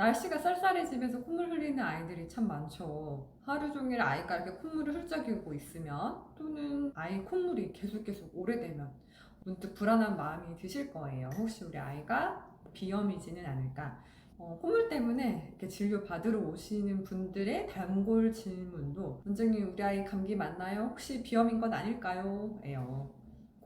날씨가 쌀쌀해지면서 콧물 흘리는 아이들이 참 많죠. 하루 종일 아이가 이렇게 콧물을 훌쩍이고 있으면 또는 아이 콧물이 계속 계속 오래되면 문득 불안한 마음이 드실 거예요. 혹시 우리 아이가 비염이지는 않을까? 어, 콧물 때문에 이렇게 진료 받으러 오시는 분들의 단골 질문도 원장님 우리 아이 감기 맞나요? 혹시 비염인 건 아닐까요? 예요.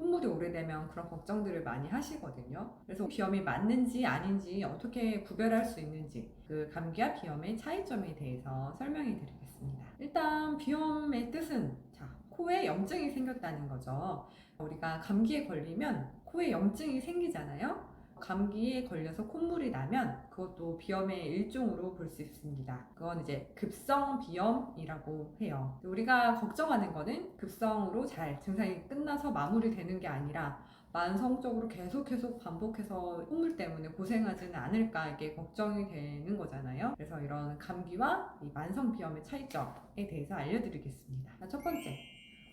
콧물이 오래되면 그런 걱정들을 많이 하시거든요. 그래서 비염이 맞는지 아닌지 어떻게 구별할 수 있는지 그 감기와 비염의 차이점에 대해서 설명해 드리겠습니다. 일단 비염의 뜻은 자, 코에 염증이 생겼다는 거죠. 우리가 감기에 걸리면 코에 염증이 생기잖아요. 감기에 걸려서 콧물이 나면 그것도 비염의 일종으로 볼 수 있습니다. 그건 이제 급성 비염이라고 해요. 우리가 걱정하는 거는 급성으로 잘 증상이 끝나서 마무리되는 게 아니라 만성적으로 계속 계속 반복해서 콧물 때문에 고생하지는 않을까 이게 걱정이 되는 거잖아요. 그래서 이런 감기와 이 만성 비염의 차이점에 대해서 알려드리겠습니다. 자, 첫 번째,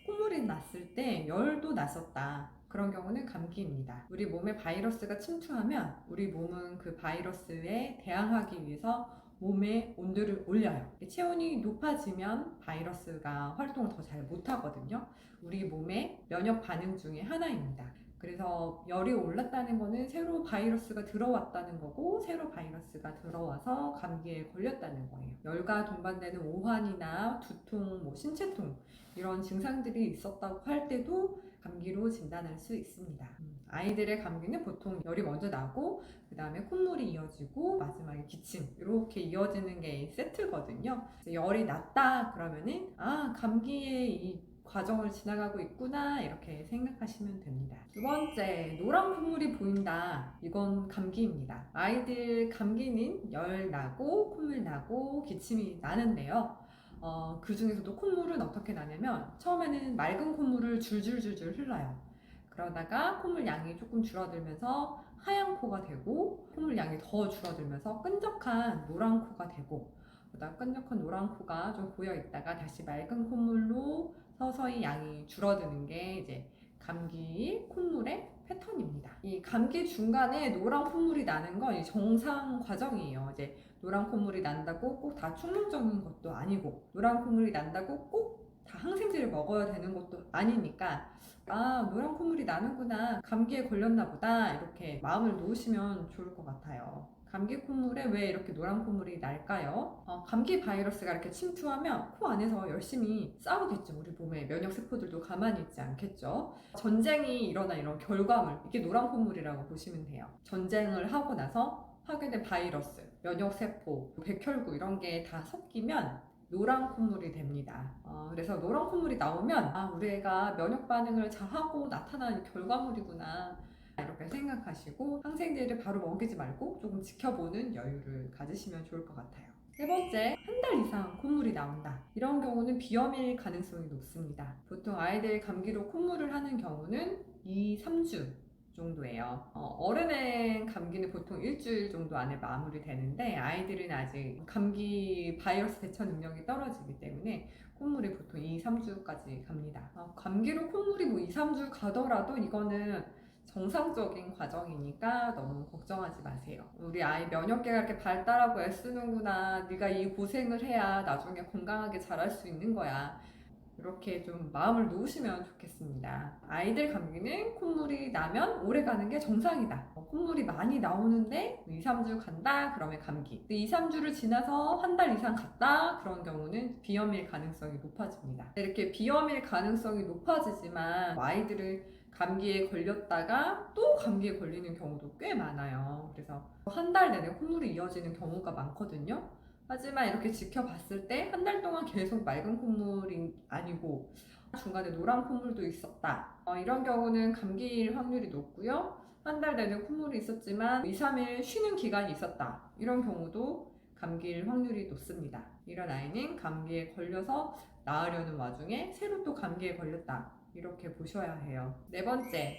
콧물이 났을 때 열도 났었다. 그런 경우는 감기입니다. 우리 몸에 바이러스가 침투하면 우리 몸은 그 바이러스에 대항하기 위해서 몸의 온도를 올려요. 체온이 높아지면 바이러스가 활동을 더 잘 못하거든요. 우리 몸의 면역 반응 중에 하나입니다. 그래서 열이 올랐다는 거는 새로 바이러스가 들어왔다는 거고 새로 바이러스가 들어와서 감기에 걸렸다는 거예요. 열과 동반되는 오한이나 두통, 뭐 신체통 이런 증상들이 있었다고 할 때도 감기로 진단할 수 있습니다. 음, 아이들의 감기는 보통 열이 먼저 나고 그 다음에 콧물이 이어지고 마지막에 기침 이렇게 이어지는 게 세트거든요. 열이 났다 그러면은 아 감기의 이 과정을 지나가고 있구나 이렇게 생각하시면 됩니다. 두 번째 노란 콧물이 보인다. 이건 감기입니다. 아이들 감기는 열 나고 콧물 나고 기침이 나는데요. 어, 그 중에서도 콧물은 어떻게 나냐면 처음에는 맑은 콧물을 줄줄줄줄 흘러요. 그러다가 콧물 양이 조금 줄어들면서 하얀 코가 되고 콧물 양이 더 줄어들면서 끈적한 노란 코가 되고 그러다 끈적한 노란 코가 좀 고여 있다가 다시 맑은 콧물로 서서히 양이 줄어드는 게 이제 감기 콧물의 패턴입니다. 이 감기 중간에 노란 콧물이 나는 건이 정상 과정이에요. 이제 노란 콧물이 난다고 꼭 다 충농적인 것도 아니고 노란 콧물이 난다고 꼭 다 항생제를 먹어야 되는 것도 아니니까 아 노란 콧물이 나는구나 감기에 걸렸나 보다 이렇게 마음을 놓으시면 좋을 것 같아요. 감기 콧물에 왜 이렇게 노란 콧물이 날까요? 어, 감기 바이러스가 이렇게 침투하면 코 안에서 열심히 싸우겠죠. 우리 몸의 면역 세포들도 가만히 있지 않겠죠. 전쟁이 일어나 이런 결과물 이게 노란 콧물이라고 보시면 돼요. 전쟁을 하고 나서 파괴된 바이러스, 면역 세포, 백혈구 이런 게 다 섞이면 노란 콧물이 됩니다. 어, 그래서 노란 콧물이 나오면 아 우리 애가 면역 반응을 잘하고 나타나는 결과물이구나. 이렇게 생각하시고 항생제를 바로 먹이지 말고 조금 지켜보는 여유를 가지시면 좋을 것 같아요. 세 번째, 한 달 이상 콧물이 나온다. 이런 경우는 비염일 가능성이 높습니다. 보통 아이들 감기로 콧물을 하는 경우는 2, 3주 정도예요. 어, 른의 감기는 보통 일주일 정도 안에 마무리되는데 아이들은 아직 감기 바이러스 대처 능력이 떨어지기 때문에 콧물이 보통 2, 3주까지 갑니다. 어, 감기로 콧물이 뭐 2, 3주 가더라도 이거는 정상적인 과정이니까 너무 걱정하지 마세요. 우리 아이 면역계가 이렇게 발달하고 애쓰는구나. 네가 이 고생을 해야 나중에 건강하게 자랄 수 있는 거야. 이렇게 좀 마음을 놓으시면 좋겠습니다. 아이들 감기는 콧물이 나면 오래 가는 게 정상이다. 어, 콧물이 많이 나오는데 2, 3주 간다? 그러면 감기. 2, 3주를 지나서 한 달 이상 갔다? 그런 경우는 비염일 가능성이 높아집니다. 이렇게 비염일 가능성이 높아지지만 아이들은 감기에 걸렸다가 또 감기에 걸리는 경우도 꽤 많아요. 그래서 한 달 내내 콧물이 이어지는 경우가 많거든요. 하지만 이렇게 지켜봤을 때 한 달 동안 계속 맑은 콧물이 아니고 중간에 노란 콧물도 있었다. 어, 이런 경우는 감기일 확률이 높고요. 한 달 내내 콧물이 있었지만 2, 3일 쉬는 기간이 있었다. 이런 경우도 감기일 확률이 높습니다. 이런 아이는 감기에 걸려서 나으려는 와중에 새로 또 감기에 걸렸다. 이렇게 보셔야 해요. 네 번째,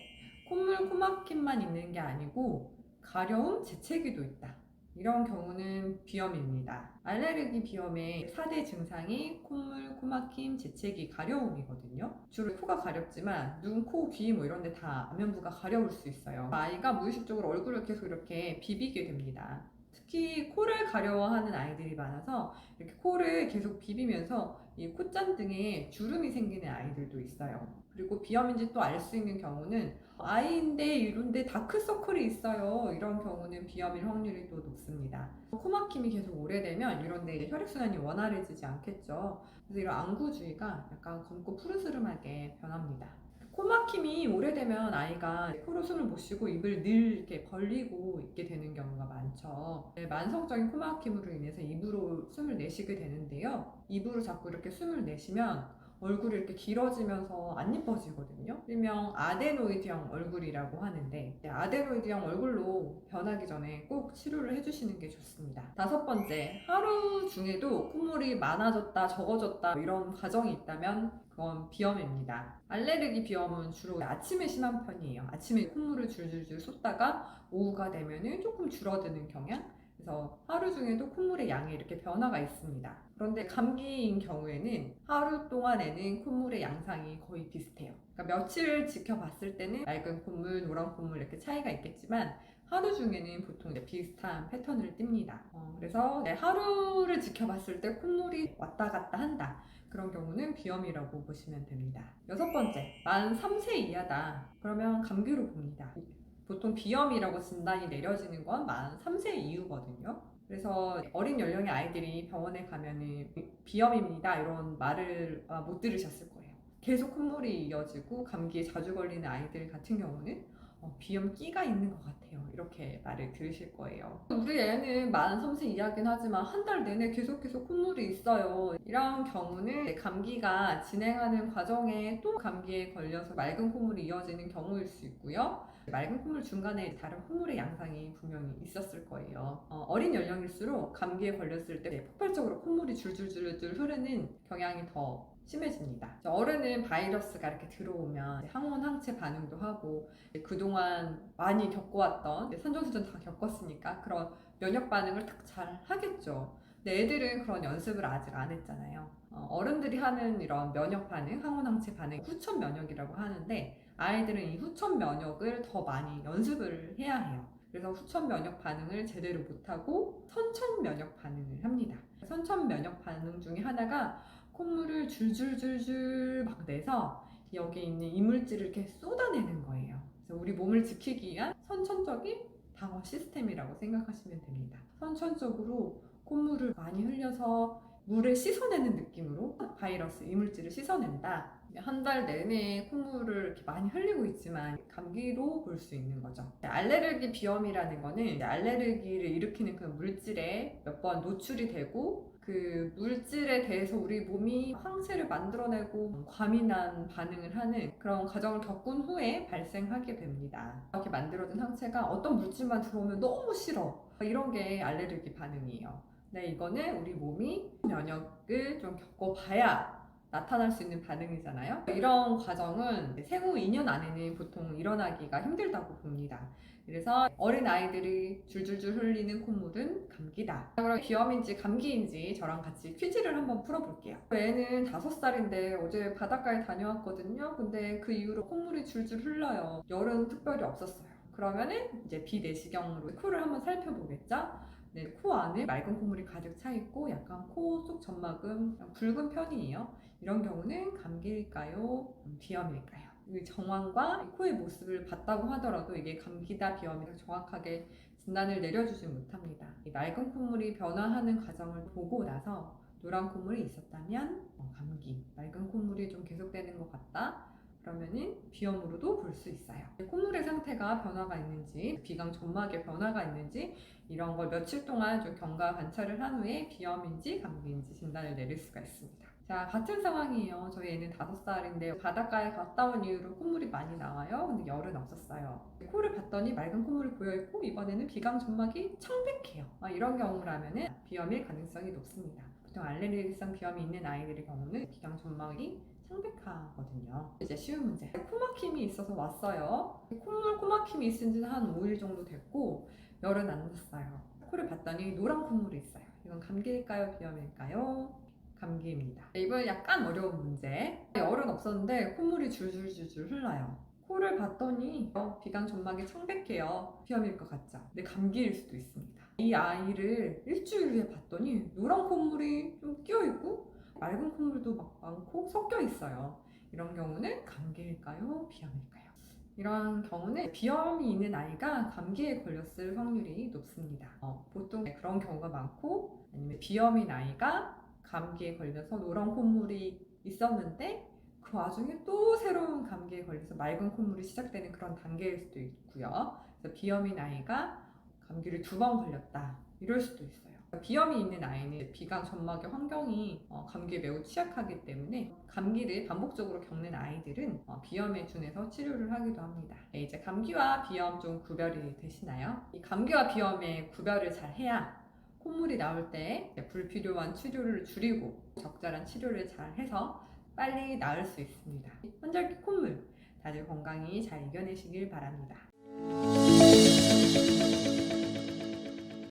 콧물 코막힘만 있는 게 아니고 가려움, 재채기도 있다. 이런 경우는 비염입니다. 알레르기 비염의 4대 증상이 콧물, 코막힘, 재채기, 가려움이거든요. 주로 코가 가렵지만 눈, 코, 귀 뭐 이런 데 다 안면부가 가려울 수 있어요. 아이가 무의식적으로 얼굴을 계속 이렇게 비비게 됩니다. 특히 코를 가려워하는 아이들이 많아서 이렇게 코를 계속 비비면서 이 콧잔 등에 주름이 생기는 아이들도 있어요. 그리고 비염인지 또 알 수 있는 경우는 아이인데 이런데 다크서클이 있어요. 이런 경우는 비염일 확률이 또 높습니다. 코막힘이 계속 오래되면 이런데 혈액순환이 원활해지지 않겠죠. 그래서 이런 안구 주위가 약간 검고 푸르스름하게 변합니다. 코막힘이 오래되면 아이가 코로 숨을 못 쉬고 입을 늘 이렇게 벌리고 있게 되는 경우가 많죠. 네, 만성적인 코막힘으로 인해서 입으로 숨을 내쉬게 되는데요. 입으로 자꾸 이렇게 숨을 내쉬면 얼굴이 이렇게 길어지면서 안 예뻐지거든요. 일명 아데노이드형 얼굴이라고 하는데 네, 아데노이드형 얼굴로 변하기 전에 꼭 치료를 해주시는 게 좋습니다. 다섯 번째, 하루 중에도 콧물이 많아졌다, 적어졌다 이런 과정이 있다면 그건 비염입니다. 알레르기 비염은 주로 아침에 심한 편이에요. 아침에 콧물을 줄줄줄 쏟다가 오후가 되면은 조금 줄어드는 경향. 그래서 하루 중에도 콧물의 양이 이렇게 변화가 있습니다. 그런데 감기인 경우에는 하루 동안에는 콧물의 양상이 거의 비슷해요. 그러니까 며칠 지켜봤을 때는 맑은 콧물, 노란 콧물 이렇게 차이가 있겠지만 하루 중에는 보통 이제 비슷한 패턴을 띱니다. 어, 그래서 네, 하루를 지켜봤을 때 콧물이 왔다 갔다 한다. 그런 경우는 비염이라고 보시면 됩니다. 여섯 번째, 만 3세 이하다. 그러면 감기로 봅니다. 보통 비염이라고 진단이 내려지는 건 만 3세 이후거든요. 그래서 어린 연령의 아이들이 병원에 가면은 비염입니다. 이런 말을 아마 못 들으셨을 거예요. 계속 콧물이 이어지고 감기에 자주 걸리는 아이들 같은 경우는 어, 비염 끼가 있는 것 같아요. 이렇게 말을 들으실 거예요. 우리 애는 만 3세 이하긴 하지만 한 달 내내 계속 계속 콧물이 있어요. 이런 경우는 감기가 진행하는 과정에 또 감기에 걸려서 맑은 콧물이 이어지는 경우일 수 있고요. 맑은 콧물 중간에 다른 콧물의 양상이 분명히 있었을 거예요. 어, 린 연령일수록 감기에 걸렸을 때 폭발적으로 콧물이 줄줄줄줄 흐르는 경향이 더 심해집니다. 어른은 바이러스가 이렇게 들어오면 항원 항체 반응도 하고 그동안 많이 겪어왔던 선전수전 다 겪었으니까 그런 면역 반응을 딱 잘 하겠죠. 근데 애들은 그런 연습을 아직 안 했잖아요. 어, 른들이 하는 이런 면역 반응, 항원 항체 반응, 후천 면역이라고 하는데 아이들은 이 후천 면역을 더 많이 연습을 해야 해요. 그래서 후천 면역 반응을 제대로 못하고 선천 면역 반응을 합니다. 선천 면역 반응 중에 하나가 콧물을 줄줄줄줄 막 내서 여기 있는 이물질을 이렇게 쏟아내는 거예요. 그래서 우리 몸을 지키기 위한 선천적인 방어 시스템이라고 생각하시면 됩니다. 선천적으로 콧물을 많이 흘려서 물을 씻어내는 느낌으로 바이러스 이물질을 씻어낸다. 한 달 내내 콧물을 이렇게 많이 흘리고 있지만 감기로 볼 수 있는 거죠. 알레르기 비염이라는 거는 알레르기를 일으키는 그 물질에 몇 번 노출이 되고 그 물질에 대해서 우리 몸이 항체를 만들어내고 과민한 반응을 하는 그런 과정을 겪은 후에 발생하게 됩니다. 이렇게 만들어진 항체가 어떤 물질만 들어오면 너무 싫어. 이런 게 알레르기 반응이에요. 네, 이거는 우리 몸이 면역을 좀 겪어봐야 나타날 수 있는 반응이잖아요. 이런 과정은 생후 2년 안에는 보통 일어나기가 힘들다고 봅니다. 그래서 어린 아이들이 줄줄줄 흘리는 콧물은 감기다. 그럼 비염인지 감기인지 저랑 같이 퀴즈를 한번 풀어볼게요. 애는 5살인데 어제 바닷가에 다녀왔거든요. 근데 그 이후로 콧물이 줄줄 흘러요. 열은 특별히 없었어요. 그러면은 이제 비내시경으로 코를 한번 살펴보겠죠? 네, 코 안에 맑은 콧물이 가득 차 있고 약간 코 속 점막은 붉은 편이에요. 이런 경우는 감기일까요? 음, 비염일까요? 이 정황과 코의 모습을 봤다고 하더라도 이게 감기다 비염이다 정확하게 진단을 내려주지 못합니다. 이 맑은 콧물이 변화하는 과정을 보고 나서 노란 콧물이 있었다면 어, 감기, 맑은 콧물이 좀 계속되는 것 같다. 그러면은 비염으로도 볼 수 있어요. 콧물의 상태가 변화가 있는지, 비강 점막에 변화가 있는지 이런 걸 며칠 동안 좀 경과 관찰을 한 후에 비염인지 감기인지 진단을 내릴 수가 있습니다. 자, 같은 상황이에요. 저희 애는 5살인데 바닷가에 갔다 온 이후로 콧물이 많이 나와요. 근데 열은 없었어요. 코를 봤더니 맑은 콧물이 보여있고 이번에는 비강 점막이 청백해요. 아, 이런 경우라면은 비염일 가능성이 높습니다. 보통 알레르기성 비염이 있는 아이들의 경우는 비강 점막이 창백하거든요. 이제 쉬운 문제. 코막힘이 있어서 왔어요. 콧물 코막힘이 있은 지는 한 5일 정도 됐고 열은 안 났어요. 코를 봤더니 노란 콧물이 있어요. 이건 감기일까요? 비염일까요? 감기입니다. 이번 약간 어려운 문제. 열은 없었는데 콧물이 줄줄줄줄 흘러요. 코를 봤더니 어, 비강 점막이 창백해요. 비염일 것 같죠? 근데 감기일 수도 있습니다. 이 아이를 일주일 후에 봤더니 노란 콧물이 좀 끼어 있고 맑은 콧물도 막 많고 섞여 있어요. 이런 경우는 감기일까요? 비염일까요? 이런 경우는 비염이 있는 아이가 감기에 걸렸을 확률이 높습니다. 어, 보통 그런 경우가 많고 아니면 비염인 아이가 감기에 걸려서 노란 콧물이 있었는데 그 와중에 또 새로운 감기에 걸려서 맑은 콧물이 시작되는 그런 단계일 수도 있고요. 그래서 비염인 아이가 감기를 두 번 걸렸다 이럴 수도 있어요. 비염이 있는 아이는 비강 점막의 환경이 어, 감기에 매우 취약하기 때문에 감기를 반복적으로 겪는 아이들은 어, 비염에 준해서 치료를 하기도 합니다. 네, 이제 감기와 비염 좀 구별이 되시나요? 이 감기와 비염의 구별을 잘 해야 콧물이 나올 때 불필요한 치료를 줄이고 적절한 치료를 잘 해서 빨리 나을 수 있습니다. 환절기 콧물 다들 건강히 잘 이겨내시길 바랍니다.